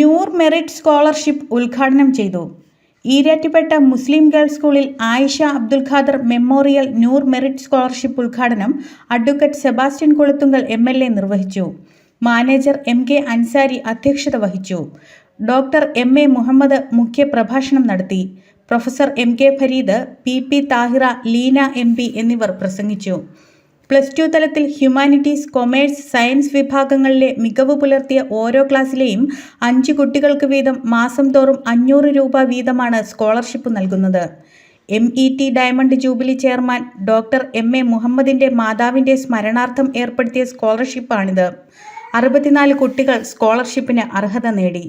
നൂർ merit scholarship ഉദ്ഘാടനം ചെയ്തു. ഈരാറ്റുപേട്ട മുസ്ലിം girls സ്കൂളിൽ ആയിഷ അബ്ദുൽ ഖാദർ മെമ്മോറിയൽ ന്യൂർ മെറിറ്റ് സ്കോളർഷിപ്പ് ഉദ്ഘാടനം advocate Sebastian Koluthunkal M L A നിർവഹിച്ചു. മാനേജർ എം കെ അൻസാരി അധ്യക്ഷത വഹിച്ചു. ഡോക്ടർ എം എ മുഹമ്മദ് മുഖ്യപ്രഭാഷണം നടത്തി. Professor M K Fareed P P Thahira Leena M P എന്നിവർ പ്രസംഗിച്ചു. പ്ലസ് ടു തലത്തിൽ ഹ്യൂമാനിറ്റീസ് കൊമേഴ്സ് സയൻസ് വിഭാഗങ്ങളിലെ മികവ് പുലർത്തിയ ഓരോ ക്ലാസ്സിലെയും അഞ്ച് കുട്ടികൾക്ക് വീതം മാസം തോറും അഞ്ഞൂറ് രൂപ വീതമാണ് സ്കോളർഷിപ്പ് നൽകുന്നത്. M E T diamond jubilee chairman doctor M A മുഹമ്മദിന്റെ മാതാവിന്റെ സ്മരണാർത്ഥം ഏർപ്പെടുത്തിയ സ്കോളർഷിപ്പാണിത്. അറുപത്തിനാല് കുട്ടികൾ സ്കോളർഷിപ്പിന് അർഹത നേടി.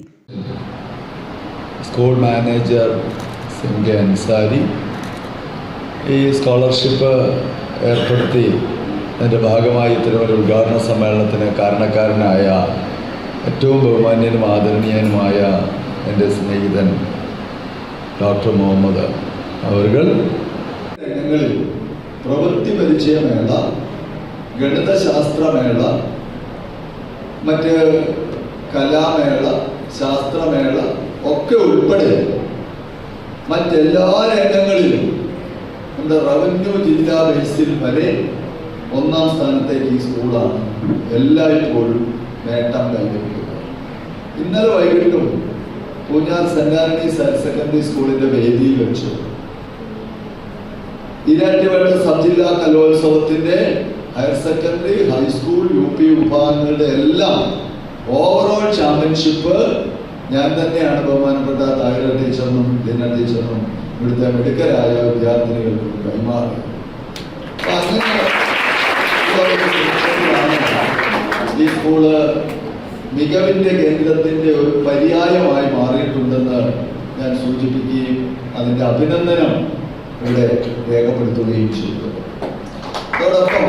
സ്കൂൾ മാനേജർ സിംഗ് അൻസാരി ഈ സ്കോളർഷിപ്പ് ഏർപ്പെടുത്തി അതിന്റെ ഭാഗമായി ഇത്തരമൊരു ഉദ്ഘാടന സമ്മേളനത്തിന് കാരണക്കാരനായ ഏറ്റവും ബഹുമാന്യനും ആദരണീയനുമായ എന്റെ സ്നേഹിതൻ ഡോക്ടർ മുഹമ്മദ് അവർകൾ രംഗങ്ങളിൽ പ്രവൃത്തി പരിചയമേള ഗണിതശാസ്ത്രമേള മറ്റ് കലാമേള ശാസ്ത്രമേള ഒക്കെ ഉൾപ്പെടെ മറ്റെല്ലാ രംഗങ്ങളിലും നമ്മുടെ റവന്യൂ ജില്ലാ ബേസിൽ വരെ ഒന്നാം സ്ഥാനത്തേക്ക് ഈ സ്കൂളാണ് എല്ലായ്പ്പോഴും നേട്ടം കൈവരിക്കുന്നത് ഇന്നലെ വൈകിട്ടും Poonjar saint Antony's higher secondary സ്കൂളിന്റെ വേദിയിൽ വെച്ച് ഈരാറ്റുപേട്ട സബ് ജില്ലാ കലോത്സവത്തിന്റെ higher secondary high school U P വിഭാഗങ്ങളുടെ എല്ലാം ഓവറോൾ ചാമ്പ്യൻഷിപ്പ് ഞാൻ തന്നെയാണ് ബഹുമാനപ്പെട്ട താഹിര ടീച്ചറിനും ദിന ടീച്ചറിനും ഇവിടുത്തെ മിടുക്കരായ വിദ്യാർത്ഥിനികൾക്കും കൈമാറി അങ്ങനെ ഈ മികവിന്റെ കേന്ദ്രത്തിന്റെ ഒരു പര്യായമായി മാറിയിട്ടുണ്ടെന്ന് ഞാൻ സൂചിപ്പിക്കുകയും അതിന്റെ അഭിനന്ദനം ഇവിടെ രേഖപ്പെടുത്തുകയും ചെയ്തു. അതോടൊപ്പം